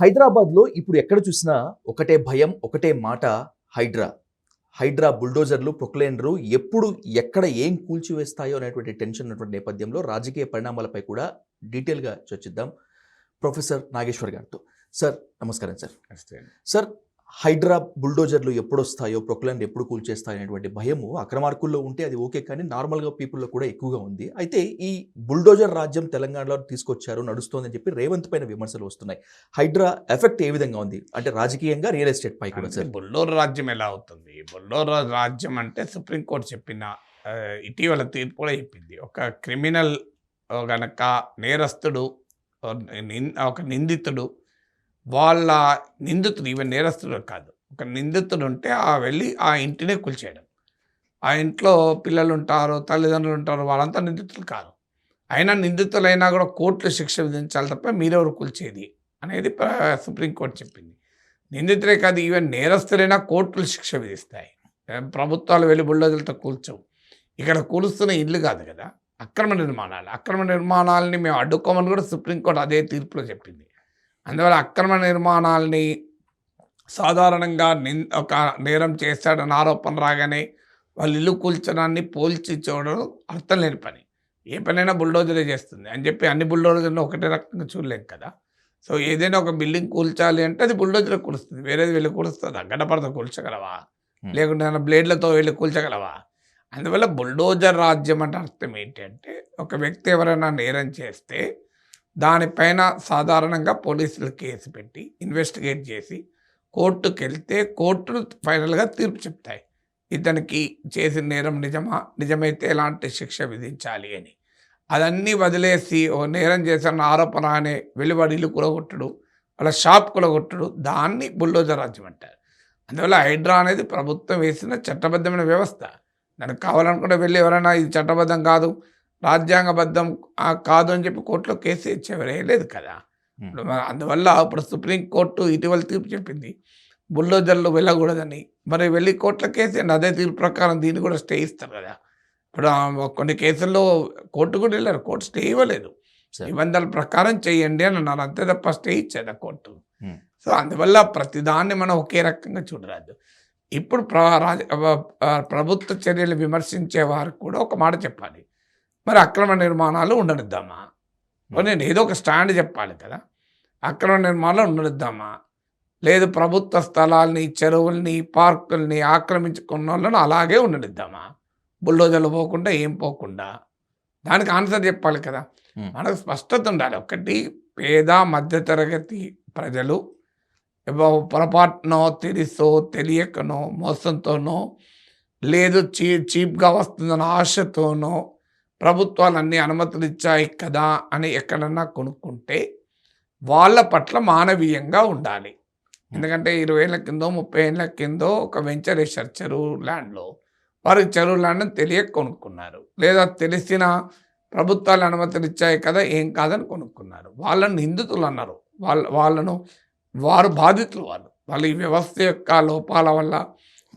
హైదరాబాద్లో ఇప్పుడు ఎక్కడ చూసినా ఒకటే భయం ఒకటే మాట హైడ్రా. హైడ్రా బుల్డోజర్లు ప్రొక్లైనరు ఎప్పుడు ఎక్కడ ఏం కూల్చివేస్తాయో అనేటువంటి టెన్షన్ ఉన్నటువంటి నేపథ్యంలో రాజకీయ పరిణామాలపై కూడా డీటెయిల్గా చర్చిద్దాం. ప్రొఫెసర్ నాగేశ్వర్ గారితో. సార్ నమస్కారం సార్. సార్ హైడ్రా బుల్డోజర్లు ఎప్పుడు వస్తాయో ప్రొక్లైన్ ఎప్పుడు కూల్చేస్తాయో అనేటువంటి భయము అక్రమార్కుల్లో ఉంటే అది ఓకే కానీ నార్మల్గా పీపుల్లో కూడా ఎక్కువగా ఉంది. అయితే ఈ బుల్డోజర్ రాజ్యం తెలంగాణలో తీసుకొచ్చారు నడుస్తోందని చెప్పి రేవంత్ పైన విమర్శలు వస్తున్నాయి. హైడ్రా ఎఫెక్ట్ ఏ విధంగా ఉంది? అంటే రాజకీయంగా రియల్ ఎస్టేట్ పై కూడా సార్. బుల్డోర్ రాజ్యం ఎలా అవుతుంది? బుల్డోర్ రాజ్యం అంటే సుప్రీంకోర్టు చెప్పిన ఇటీవల తీర్పు కూడా చెప్పింది. ఒక క్రిమినల్ గనక నేరస్తుడు ఒక నిందితుడు వాళ్ళ నిందితుడు ఈవెన్ నేరస్తుడు కాదు. ఒక నిందితుడు ఉంటే ఆ వెళ్ళి ఆ ఇంటినే కూల్చేయడం. ఆ ఇంట్లో పిల్లలు ఉంటారు తల్లిదండ్రులు ఉంటారు వాళ్ళంతా నిందితులు కాదు. అయినా నిందితులైనా కూడా కోర్టులు శిక్ష విధించాలి తప్ప మీరెవరు కూల్చేది అనేది సుప్రీంకోర్టు చెప్పింది. నిందితులే కాదు ఈవెన్ నేరస్తులైనా కోర్టులు శిక్ష విధిస్తాయి. ప్రభుత్వాలు వెళ్ళి బుల్డోజర్లతో కూల్చవు. ఇక్కడ కూలుస్తున్న ఇల్లు కాదు కదా అక్రమ నిర్మాణాలు. అక్రమ నిర్మాణాలని మేము అడ్డుకోమని కూడా సుప్రీంకోర్టు అదే తీర్పులో చెప్పింది. అందువల్ల అక్రమ నిర్మాణాలని సాధారణంగా నిన్ ఒక నేరం చేస్తాడని ఆరోపణ రాగానే వాళ్ళు ఇల్లు కూల్చడాన్ని పోల్చి చూడడం అర్థం లేని పని. ఏ పనైనా బుల్డోజరే చేస్తుంది. అని చెప్పి అన్ని బుల్డోజర్లు ఒకటే రకంగా చూడలేం కదా. సో ఏదైనా ఒక బిల్డింగ్ కూల్చాలి అంటే అది బుల్డోజర్ కూలుస్తుంది. వేరేది వెళ్ళి కూలుస్తుందా. గడ్డపడత కూల్చగలవా. లేకుంటే బ్లేడ్లతో వెళ్ళి కూల్చగలవా? అందువల్ల బుల్డోజర్ రాజ్యం అంటే అర్థం ఏంటంటే ఒక వ్యక్తి ఎవరైనా నేరం చేస్తే దానిపైన సాధారణంగా పోలీసులు కేసు పెట్టి ఇన్వెస్టిగేట్ చేసి కోర్టుకు వెళ్తే కోర్టులు ఫైనల్గా తీర్పు చెప్తాయి. ఇతనికి చేసిన నేరం నిజమా? నిజమైతే ఎలాంటి శిక్ష విధించాలి అని. అదన్నీ వదిలేసి ఓ నేరం చేసిన ఆరోపణ అనే వెలువడిలు ఇల్లు వాళ్ళ షాప్ కూలగొట్టుడు దాన్ని బుల్డోజర్ రాజ్యం అంటారు. అందువల్ల హైడ్రా అనేది ప్రభుత్వం వేసిన చట్టబద్ధమైన వ్యవస్థ. దానికి కావాలనుకుంటే వెళ్ళి ఎవరైనా ఇది చట్టబద్ధం కాదు రాజ్యాంగబద్ధం కాదు అని చెప్పి కోర్టులో కేసు ఇచ్చేవారు లేదు కదా. ఇప్పుడు అందువల్ల ఇప్పుడు సుప్రీంకోర్టు ఇటీవల తీర్పు చెప్పింది. బుల్డోజర్లు వెళ్ళకూడదని. మరి వెళ్ళి కోర్టులో కేసు. అదే తీర్పు ప్రకారం దీన్ని కూడా స్టే ఇస్తారు కదా. ఇప్పుడు కొన్ని కేసుల్లో కోర్టు కూడా వెళ్ళారు. కోర్టు స్టే ఇవ్వలేదు. నిబంధనల ప్రకారం చేయండి అని అన్నారు. అంతే తప్ప స్టే ఇచ్చేది ఆ కోర్టు. సో అందువల్ల ప్రతిదాన్ని మనం ఒకే రకంగా చూడరాదు. ఇప్పుడు ప్రభుత్వ చర్యలు విమర్శించే వారికి కూడా ఒక మాట చెప్పాలి. మరి అక్రమ నిర్మాణాలు ఉండనిద్దామా? నేను ఏదో ఒక స్టాండ్ చెప్పాలి కదా. అక్రమ నిర్మాణాలు ఉండనిద్దామా? లేదు ప్రభుత్వ స్థలాల్ని చెరువుల్ని పార్కుల్ని ఆక్రమించుకున్న వాళ్ళని అలాగే ఉండనిద్దామా? బుల్డోజర్లు పోకుండా ఏం పోకుండా? దానికి ఆన్సర్ చెప్పాలి కదా. మనకు స్పష్టత ఉండాలి. ఒకటి పేద మధ్యతరగతి ప్రజలు పొరపాటునో తెలుసో తెలియకనో మోసంతోనో లేదు చీ చీప్గా వస్తుందన్న ఆశతోనో ప్రభుత్వాలు అన్ని అనుమతులు ఇచ్చాయి కదా అని ఎక్కడన్నా కొనుక్కుంటే వాళ్ళ పట్ల మానవీయంగా ఉండాలి. ఎందుకంటే ఇరవై ఏళ్ళ కిందో ముప్పై ఏళ్ళ కిందో ఒక వెంచర్ వేశారు చెరువు ల్యాండ్లో వారికి చెరువు ల్యాండ్ తెలియక కొనుక్కున్నారు. లేదా తెలిసిన ప్రభుత్వాలు అనుమతులు ఇచ్చాయి కదా ఏం కాదని కొనుక్కున్నారు. వాళ్ళని నిందితులు అన్నారు. వాళ్ళ వాళ్ళను వారు బాధితులు వాళ్ళు. వాళ్ళు ఈ వ్యవస్థ యొక్క లోపాల వల్ల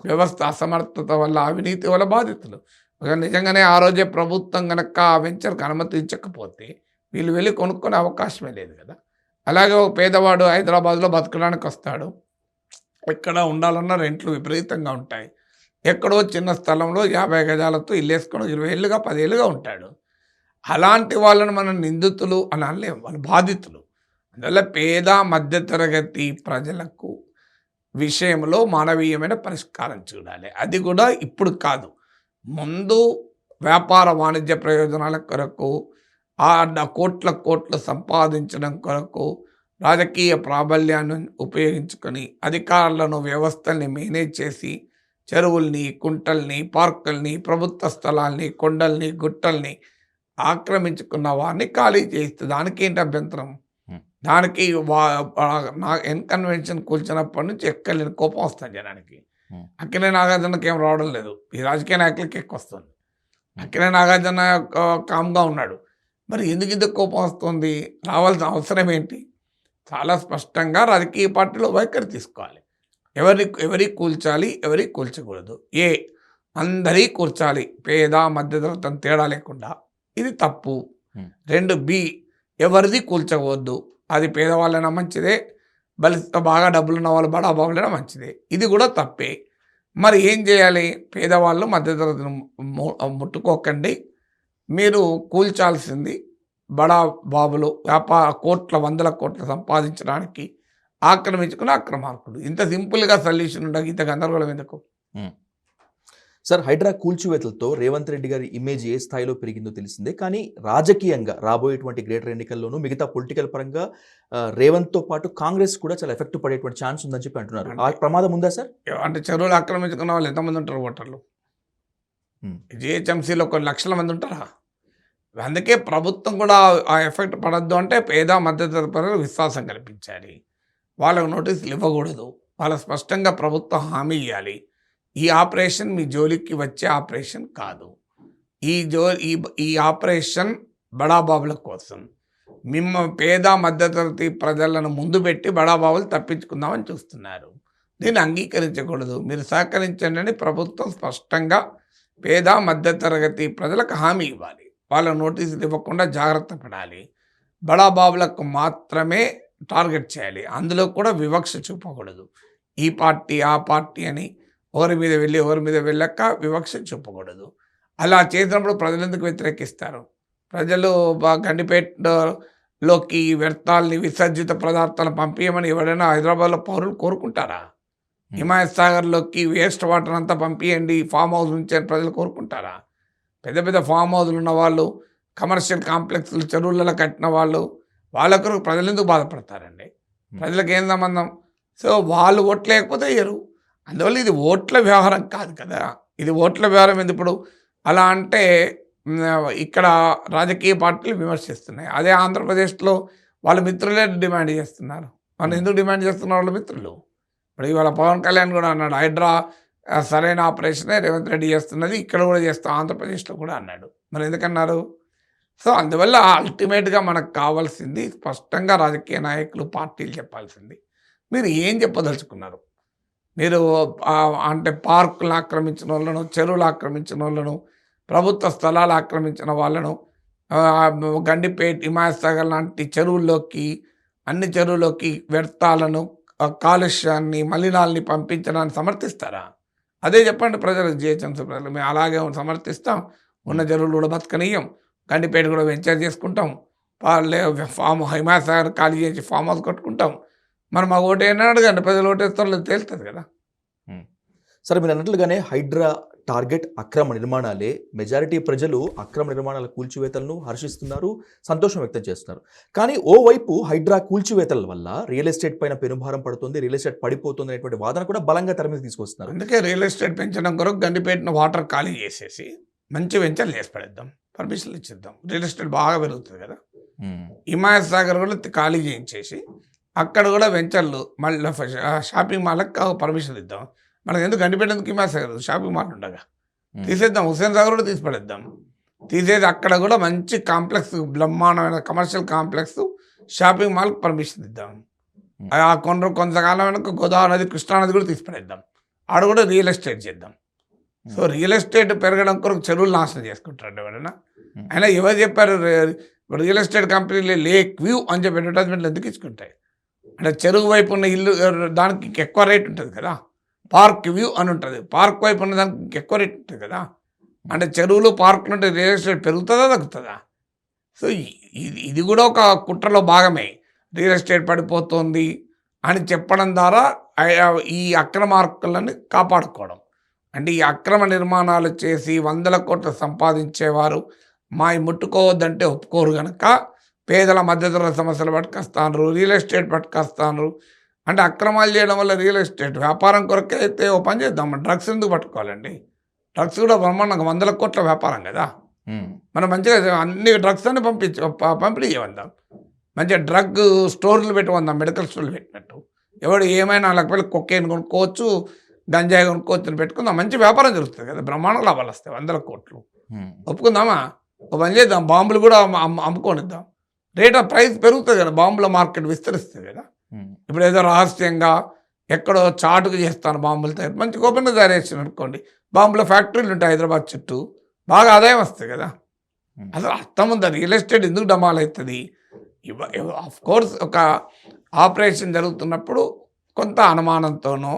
వ్యవస్థ అసమర్థత వల్ల అవినీతి వల్ల బాధితులు. నిజంగానే ఆ రోజే ప్రభుత్వం కనుక ఆ వెంచర్కి అనుమతించకపోతే వీళ్ళు వెళ్ళి కొనుక్కునే అవకాశమే లేదు కదా. అలాగే ఒక పేదవాడు హైదరాబాద్లో బతకడానికి వస్తాడు. ఎక్కడ ఉండాలన్నా రెంట్లు విపరీతంగా ఉంటాయి. ఎక్కడో చిన్న స్థలంలో యాభై గజాలతో ఇల్లేసుకొని ఇరవై ఏళ్ళుగా పదేళ్ళుగా ఉంటాడు. అలాంటి వాళ్ళని మనం నిందితులు అని అనలేము వాళ్ళు బాధితులు. అందువల్ల పేద మధ్యతరగతి ప్రజలకు విషయంలో మానవీయమైన పరిష్కారం చూడాలి. అది కూడా ఇప్పుడు కాదు. ముందు వ్యాపార వాణిజ్య ప్రయోజనాల కొరకు ఆ కోట్ల కోట్లు సంపాదించడం కొరకు రాజకీయ ప్రాబల్యాన్ని ఉపయోగించుకొని అధికారులను వ్యవస్థల్ని మేనేజ్ చేసి చెరువుల్ని కుంటల్ని పార్కుల్ని ప్రభుత్వ స్థలాల్ని కొండల్ని గుట్టల్ని ఆక్రమించుకున్న వారిని ఖాళీ చేస్తే దానికి ఏంటి అభ్యంతరం. దానికి నా ఎన్కన్వెన్షన్ కూల్చినప్పటి నుంచి ఎక్కలేని కోపం వస్తుంది జనానికి. అక్కినే నాగార్జునకి ఏం రావడం లేదు. ఈ రాజకీయ నాయకులకి ఎక్కువ వస్తుంది. అక్కినే నాగార్జున కామ్గా ఉన్నాడు. మరి ఎందుకు ఇంత కోపం వస్తుంది? రావాల్సిన అవసరం ఏంటి? చాలా స్పష్టంగా రాజకీయ పార్టీలో వైఖరి తీసుకోవాలి. ఎవరి ఎవరి కూల్చాలి ఎవరి కూల్చకూడదు. ఏ? అందరి కూర్చాలి పేద మధ్యతరగతి తేడా లేకుండా. ఇది తప్పు. రెండు బి ఎవరిది కూల్చవద్దు అది పేదవాళ్ళైనా మంచిదే బలిస్త బాగా డబ్బులు ఉన్న వాళ్ళు బడా బాబులైనా మంచిదే. ఇది కూడా తప్పే. మరి ఏం చేయాలి? పేదవాళ్ళు మధ్యతరగతిని ముట్టుకోకండి. మీరు కూల్చాల్సింది బడా బాబులు వ్యాపార కోట్ల వందల కోట్ల సంపాదించడానికి ఆక్రమించుకున్న అక్రమార్కుడు ఇంత సింపుల్గా సొల్యూషన్ ఉండగా ఇంత గందరగోళం ఎందుకు? సార్ హైడ్రా కూల్చివేతలతో రేవంత్ రెడ్డి గారి ఇమేజ్ ఏ స్థాయిలో పెరిగిందో తెలిసిందే. కానీ రాజకీయంగా రాబోయేటువంటి గ్రేటర్ ఎన్నికల్లోనూ మిగతా పొలిటికల్ పరంగా రేవంత్తో పాటు కాంగ్రెస్ కూడా చాలా ఎఫెక్ట్ పడేటువంటి ఛాన్స్ ఉందని చెప్పి అంటున్నారు. ఆ ప్రమాదం ఉందా సార్? అంటే చెరువులు ఆక్రమించుకున్న వాళ్ళు ఎంతమంది ఉంటారు ఓటర్లు. జిహెచ్ఎంసీలో కొన్ని లక్షల మంది ఉంటారా? అందుకే ప్రభుత్వం కూడా ఆ ఎఫెక్ట్ పడద్దు అంటే పేద మధ్యతరగతి ప్రజలకు విశ్వాసం కల్పించాలి. వాళ్ళకు నోటీసులు ఇవ్వకూడదు. వాళ్ళకు స్పష్టంగా ప్రభుత్వం హామీ ఇవ్వాలి ఈ ఆపరేషన్ మీ జోలికి వచ్చే ఆపరేషన్ కాదు. ఈ జో ఈ ఈ ఆపరేషన్ బడాబాబుల కోసం. మిమ్మ పేద మధ్యతరగతి ప్రజలను ముందు పెట్టి బడాబాబులు తప్పించుకుందామని చూస్తున్నారు. దీన్ని అంగీకరించకూడదు. మీరు సహకరించండి అని ప్రభుత్వం స్పష్టంగా పేద మధ్యతరగతి ప్రజలకు హామీ ఇవ్వాలి. వాళ్ళ నోటీసులు ఇవ్వకుండా జాగ్రత్త పడాలి. బడాబాబులకు మాత్రమే టార్గెట్ చేయాలి. అందులో కూడా వివక్ష చూపకూడదు. ఈ పార్టీ ఆ పార్టీ అని ఎవరి మీద వెళ్ళి ఎవరి మీద వెళ్ళక వివక్ష చూపకూడదు. అలా చేసినప్పుడు ప్రజలు ఎందుకు వ్యతిరేకిస్తారు? ప్రజలు గండిపేటలోకి వ్యర్థాలని విసర్జిత పదార్థాలను పంపించమని ఎవరైనా హైదరాబాద్లో పౌరులు కోరుకుంటారా? హిమాయత్ సాగర్లోకి వేస్ట్ వాటర్ అంతా పంపించండి ఫామ్ హౌస్ నుంచి అని ప్రజలు కోరుకుంటారా? పెద్ద పెద్ద ఫామ్ హౌస్లు ఉన్న వాళ్ళు కమర్షియల్ కాంప్లెక్స్లు చెరువులలో కట్టిన వాళ్ళు వాళ్ళకు ప్రజలు ఎందుకు బాధపడతారండి? ప్రజలకు ఏం సంబంధం? సో వాళ్ళు ఓట్లు లేకపోతే వేయరు అందువల్ల ఇది ఓట్ల వ్యవహారం కాదు కదా. ఇది ఓట్ల వ్యవహారం ఎందుకు ఇప్పుడు? అలా అంటే ఇక్కడ రాజకీయ పార్టీలు విమర్శిస్తున్నాయి. అదే ఆంధ్రప్రదేశ్లో వాళ్ళ మిత్రులే డిమాండ్ చేస్తున్నారు. వాళ్ళు ఎందుకు డిమాండ్ చేస్తున్నారు వాళ్ళ మిత్రులు? ఇప్పుడు ఇవాళ పవన్ కళ్యాణ్ కూడా అన్నాడు హైడ్రా సరైన ఆపరేషనే రేవంత్ రెడ్డి చేస్తున్నది ఇక్కడ కూడా చేస్తాం ఆంధ్రప్రదేశ్లో కూడా అన్నాడు. మరి ఎందుకన్నారు? సో అందువల్ల అల్టిమేట్గా మనకు కావాల్సింది స్పష్టంగా రాజకీయ నాయకులు పార్టీలు చెప్పాల్సింది. మీరు ఏం చెప్పదలుచుకున్నారు? మీరు అంటే పార్కులు ఆక్రమించిన వాళ్ళను చెరువులు ఆక్రమించిన వాళ్ళను ప్రభుత్వ స్థలాలు ఆక్రమించిన వాళ్ళను గండిపేట్ గండిపేట లాంటి చెరువుల్లోకి అన్ని చెరువులోకి వ్యర్థాలను కాలుష్యాన్ని మలినాల్ని పంపించడానికి సమర్థిస్తారా? అదే చెప్పండి ప్రజలకు జిహెచ్ఎంసీ ప్రజలు మేము అలాగే సమర్థిస్తాం. ఉన్న చెరువులు కూడా బతకనీయం. గండిపేట కూడా వెంచర్ చేసుకుంటాం. ఫామ్ హిమాయసాగర్ ఖాళీ చేసి ఫామ్ హౌస్ కట్టుకుంటాం. మరి మా ఓటు ఏమైనా అడగండి. ప్రజలు ఓటేస్తారో లేదో తేలుతుంది కదా. సరే మీరు అన్నట్లుగానే హైడ్రా టార్గెట్ అక్రమ నిర్మాణాలే. మెజారిటీ ప్రజలు అక్రమ నిర్మాణాల కూల్చివేతలను హర్షిస్తున్నారు సంతోషం వ్యక్తం చేస్తున్నారు. కానీ ఓవైపు హైడ్రా కూల్చివేతల వల్ల రియల్ ఎస్టేట్ పైన పెనుభారం పడుతుంది రియల్ ఎస్టేట్ పడిపోతుంది అనేటువంటి వాదన కూడా బలంగా తెర మీద తీసుకొస్తున్నారు. అందుకే రియల్ ఎస్టేట్ పెంచడం కొరకు గండిపేటను వాటర్ ఖాళీ చేసేసి మంచి వెంచర్లు చేసి పడేద్దాం. పర్మిషన్లు ఇచ్చేద్దాం. రియల్ ఎస్టేట్ బాగా పెరుగుతుంది కదా. హిమాయత్ సాగర్ కూడా ఖాళీ చేయించేసి అక్కడ కూడా వెంచర్లు మళ్ళీ షాపింగ్ మాల్కి పర్మిషన్ ఇద్దాం. మనకి ఎందుకు ఎందుకు హిమాయత్ సాగర్? షాపింగ్ మాల్ ఉండగా. తీసేద్దాం హుస్సేన్ సాగర్ కూడా తీసి పడేద్దాం తీసేసి అక్కడ కూడా మంచి కాంప్లెక్స్ బ్రహ్మాండమైన కమర్షియల్ కాంప్లెక్స్ షాపింగ్ మాల్కి పర్మిషన్ ఇద్దాం. ఆ కొండ కొంతకాలం వెనక గోదావరి నది కృష్ణా నది కూడా తీసి పడేద్దాం ఆడ కూడా రియల్ ఎస్టేట్ చేద్దాం. సో రియల్ ఎస్టేట్ పెరగడం కొరకు చెరువులు నాశనం చేసుకుంటారు ఎవరైనా. అయినా ఎవరు చెప్పారు రియల్ ఎస్టేట్ కంపెనీలు లేక్ వ్యూ అని చెప్పి అడ్వర్టైజ్మెంట్లు ఎందుకు ఇచ్చుకుంటాయి? అంటే చెరువు వైపు ఉన్న ఇల్లు దానికి ఎక్కువ రేట్ ఉంటుంది కదా. పార్క్ వ్యూ అని ఉంటుంది. పార్క్ వైపు ఉన్న దానికి ఎక్కువ రేట్ ఉంటుంది కదా. అంటే చెరువులు పార్కులు ఉంటే రియల్ ఎస్టేట్ పెరుగుతుందా తగ్గుతుందా? సో ఇది ఇది కూడా ఒక కుట్రలో భాగమే. రియల్ ఎస్టేట్ పడిపోతుంది అని చెప్పడం ద్వారా ఈ ఈ అక్రమార్కులను కాపాడుకోవడం. అంటే ఈ అక్రమ నిర్మాణాలు చేసి వందల కోట్లు సంపాదించేవారు మా ముట్టుకోవద్దంటే ఒప్పుకోరు కనుక పేదల మధ్యతరగతి సమస్యలు పట్టుకొస్తాను రియల్ ఎస్టేట్ పట్టుకొస్తాను అంటే అక్రమాలు చేయడం వల్ల రియల్ ఎస్టేట్ వ్యాపారం కొరకే అయితే ఓ పని చేద్దాం. డ్రగ్స్ ఎందుకు పట్టుకోవాలండి? డ్రగ్స్ కూడా బ్రహ్మాండంగా వందల కోట్ల వ్యాపారం కదా. మనం మంచిగా అన్ని డ్రగ్స్ అన్ని పంపించి పంపిణీ చేయమందాం. మంచిగా డ్రగ్ స్టోర్లు పెట్టుకుందాం మెడికల్ స్టోర్లు పెట్టినట్టు. ఎవడు ఏమైనా లేకపోతే కొక్కేని కొనుక్కోవచ్చు గంజాయి కొనుక్కోవచ్చు పెట్టుకుందాం. మంచి వ్యాపారం జరుగుతుంది కదా. బ్రహ్మాండ లాభాలు వస్తాయి వందల కోట్లు. ఒప్పుకుందామా? ఒక పని చేద్దాం. బాంబులు కూడా అమ్మ- అమ్మ- అమ్ముకొనిద్దాం. రేట్ ఆఫ్ ప్రైస్ పెరుగుతుంది కదా బాంబుల మార్కెట్ విస్తరిస్తుంది కదా. ఇప్పుడు ఏదో రహస్యంగా ఎక్కడో చాటుకు చేస్తాను బాంబులు తయారు. మంచి ఓపెన్గా తయారు అనుకోండి బాంబుల ఫ్యాక్టరీలు ఉంటాయి హైదరాబాద్ చుట్టూ బాగా ఆదాయం వస్తుంది కదా. అసలు అర్థం ఉందా రియల్ ఎస్టేట్ ఎందుకు డమాల్ అవుతుంది? ఆఫ్ కోర్స్ ఒక ఆపరేషన్ జరుగుతున్నప్పుడు కొంత అనుమానంతోనో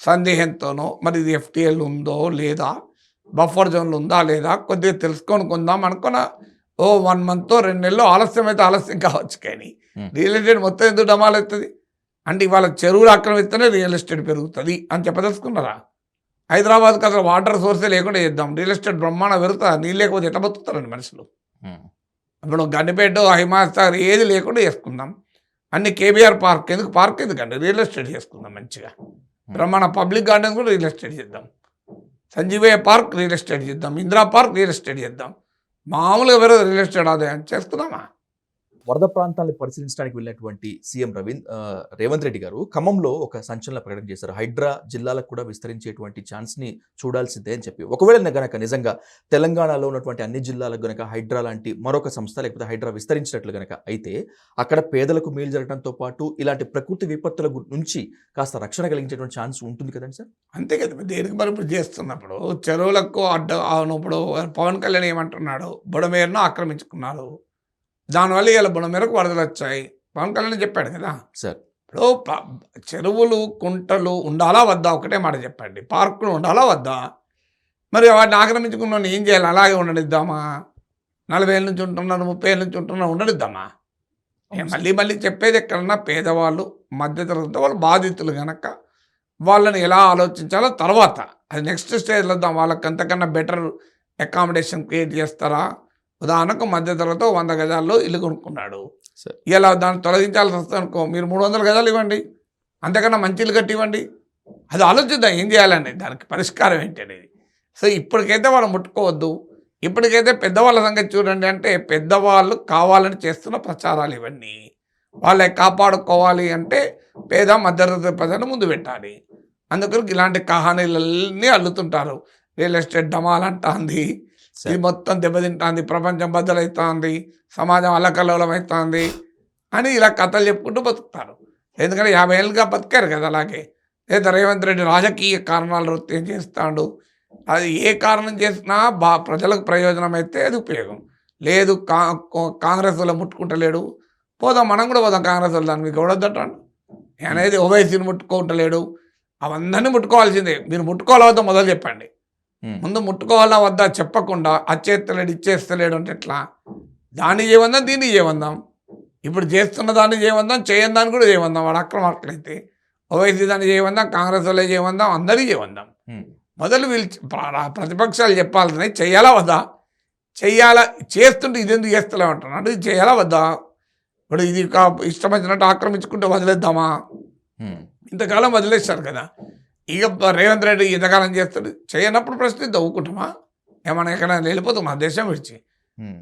సందేహంతోనో మరి ఇది ఎఫ్టీఎల్ ఉందో లేదా బఫర్ జోన్లు ఉందా లేదా కొద్దిగా తెలుసుకొని కొందాం అనుకున్న ఓ వన్ మంత్ రెండు నెలలు ఆలస్యం అయితే ఆలస్యం కావచ్చు కానీ Hmm. రియల్ ఎస్టేట్ మొత్తం ఎందుకు డమాల్ అవుతుంది అంటే ఇవాళ చెరువులు ఆక్రమిస్తేనే రియల్ ఎస్టేట్ పెరుగుతుంది అని చెప్పదలుచుకున్నారా? హైదరాబాద్కి అసలు వాటర్ సోర్సే లేకుండా చేద్దాం. రియల్ ఎస్టేట్ బ్రహ్మాండ పెరుగుతా నీళ్ళు లేకపోతే ఎట్లా బతుకుతారండి మనుషులు? ఉమ్, ఇప్పుడు గండిపేట హిమాసాగర్ ఏది లేకుండా చేసుకుందాం. అన్ని కేబీఆర్ పార్క్ ఎందుకు పార్క్ ఎందుకండి? రియల్ ఎస్టేట్ చేసుకుందాం మంచిగా. బ్రహ్మాండ పబ్లిక్ గార్డెన్ కూడా రియల్ ఎస్టేట్ చేద్దాం. సంజీవయ్య పార్క్ రియల్ ఎస్టేట్ చేద్దాం. ఇందిరా పార్క్ రియల్ ఎస్టేట్ చేద్దాం. మామూలుగా వేరే రియల్ ఎస్టేట్ ఆదాయం చేసుకుందామా వరద ప్రాంతాలను పరిశీలించడానికి వెళ్ళినటువంటి సీఎం రవీంద్ రేవంత్ రెడ్డి గారు ఖమ్మంలో ఒక సంచలన ప్రకటన చేశారు. హైడ్రా జిల్లాలకు కూడా విస్తరించేటువంటి ఛాన్స్ని చూడాల్సిందే అని చెప్పి. ఒకవేళ గనక నిజంగా తెలంగాణలో ఉన్నటువంటి అన్ని జిల్లాలకు గనక హైడ్రా లాంటి మరొక సంస్థ లేకపోతే హైడ్రా విస్తరించినట్లు గనక అయితే అక్కడ పేదలకు మేలు జరగడంతో పాటు ఇలాంటి ప్రకృతి విపత్తుల నుంచి కాస్త రక్షణ కలిగించేటువంటి ఛాన్స్ ఉంటుంది కదండి సార్? అంతే కదా. దేనికి మరి ఇప్పుడు చేస్తున్నప్పుడు చెరువులకు అడ్డ అవునప్పుడు పవన్ కళ్యాణ్ ఏమంటున్నాడు? బుడమేరును ఆక్రమించుకున్నాడు. దానివల్ల ఇలా బుడమేరకు వరదలు వచ్చాయి. పవన్ కళ్యాణ్ చెప్పాడు కదా. సార్. ఇప్పుడు చెరువులు కుంటలు ఉండాలా వద్దా? ఒకటే మాట చెప్పండి. పార్కులు ఉండాలా వద్దా? మరి వాటిని ఆక్రమించుకున్న ఏం చేయాలి? అలాగే ఉండనిద్దామా? నలభై ఏళ్ళ నుంచి ఉంటున్నాను ముప్పై ఏళ్ళ నుంచి ఉంటున్నా ఉండనిద్దామా? మళ్ళీ మళ్ళీ చెప్పేది ఎక్కడన్నా పేదవాళ్ళు మధ్యతరగతి వాళ్ళు బాధితులు గనక వాళ్ళని ఎలా ఆలోచించాలో తర్వాత. అది నెక్స్ట్ స్టేజ్లో వద్దాం. వాళ్ళకి అంతకన్నా బెటర్ అకామిడేషన్ క్రియేట్ చేస్తారా? ఉదాహరణకు మధ్యతరగతి వంద గజాల్లో ఇల్లు కొనుక్కున్నాడు. ఇలా దాన్ని తొలగించాల్సి వస్తుంది అనుకో మీరు మూడు వందల గజాలు ఇవ్వండి. అంతకన్నా మంచి ఇల్లు కట్టి ఇవ్వండి. అది ఆలోచిద్దాం ఏం చేయాలని దానికి పరిష్కారం ఏంటి అనేది సో ఇప్పటికైతే వాళ్ళు ముట్టుకోవద్దు. ఇప్పటికైతే పెద్దవాళ్ళ సంగతి చూడండి అంటే పెద్దవాళ్ళు కావాలని చేస్తున్న ప్రచారాలు ఇవన్నీ. వాళ్ళే కాపాడుకోవాలి అంటే పేద మధ్యతరగతి ప్రజలను ముందు పెట్టాలి. అందుకని ఇలాంటి కహానీలన్నీ అల్లుతుంటారు. రియల్ ఎస్టేట్ డమాల్ అంటాంది. ఇది మొత్తం దెబ్బతింటాంది ప్రపంచం బద్దలవుతోంది సమాజం అల్లకల్లోలమవుతోంది అని ఇలా కథలు చెప్పుకుంటూ బతుకుతారు. ఎందుకంటే యాభై ఏళ్ళుగా బతికారు కదా అలాగే. లేదా రేవంత్ రెడ్డి రాజకీయ కారణాలు వృత్తి చేస్తాడు? అది ఏ కారణం చేసినా బా ప్రజలకు ప్రయోజనం అయితే అది ఉపయోగం. లేదు కా కాంగ్రెస్ వల్ల ముట్టుకుంటలేడు. పోదాం మనం కూడా పోదాం కాంగ్రెస్ వాళ్ళు దాన్ని మీకు ఎవడొద్దంటాడు అనేది ఓవైసీని ముట్టుకుంటలేడు. అవన్నీ ముట్టుకోవాల్సిందే. మీరు ముట్టుకోవాలా మొదలు చెప్పండి. ముందు ముట్టుకోవాలా వద్దా చెప్పకుండా అచ్చేస్తలేడు ఇచ్చేస్తలేడు అంటే ఎట్లా? దాన్ని చేయమందాం దీన్ని చేయమందాం ఇప్పుడు చేస్తున్న దాన్ని చేయమందాం చేయని దాన్ని కూడా చేయమందాం వాడు అక్రమార్కులైతే ఓవైసీ దాన్ని చేయమందాం కాంగ్రెస్ వాళ్ళే చేయమందాం అందరికీ చేయమందాం ఉమ్, మొదలు వీళ్ళు ప్రతిపక్షాలు చెప్పాల్సినవి చెయ్యాలా వద్దా? చెయ్యాలా చేస్తుంటే ఇది ఎందుకు చేస్తలే ఇది చేయాలా వద్దా? ఇప్పుడు ఇది ఇష్టం వచ్చినట్టు ఆక్రమించుకుంటే వదిలేద్దామా? ఉమ్, ఇంతకాలం వదిలేశారు కదా. ఇక రేవంత్ రెడ్డి ఇంతకాలం చేస్తాడు. చేయనప్పుడు ప్రశ్నిద్దాం ఊరుకుంటామా ఏమన్నా ఎక్కడైనా వెళ్ళిపోతాం మా దేశం విడిచి.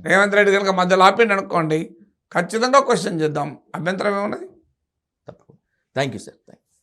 రేవంత్ రెడ్డి కనుక మధ్యలో ఆపిండి అనుకోండి ఖచ్చితంగా క్వశ్చన్ చేద్దాం. అభ్యంతరం ఏమున్నది? తప్పకుండా. Thank you sir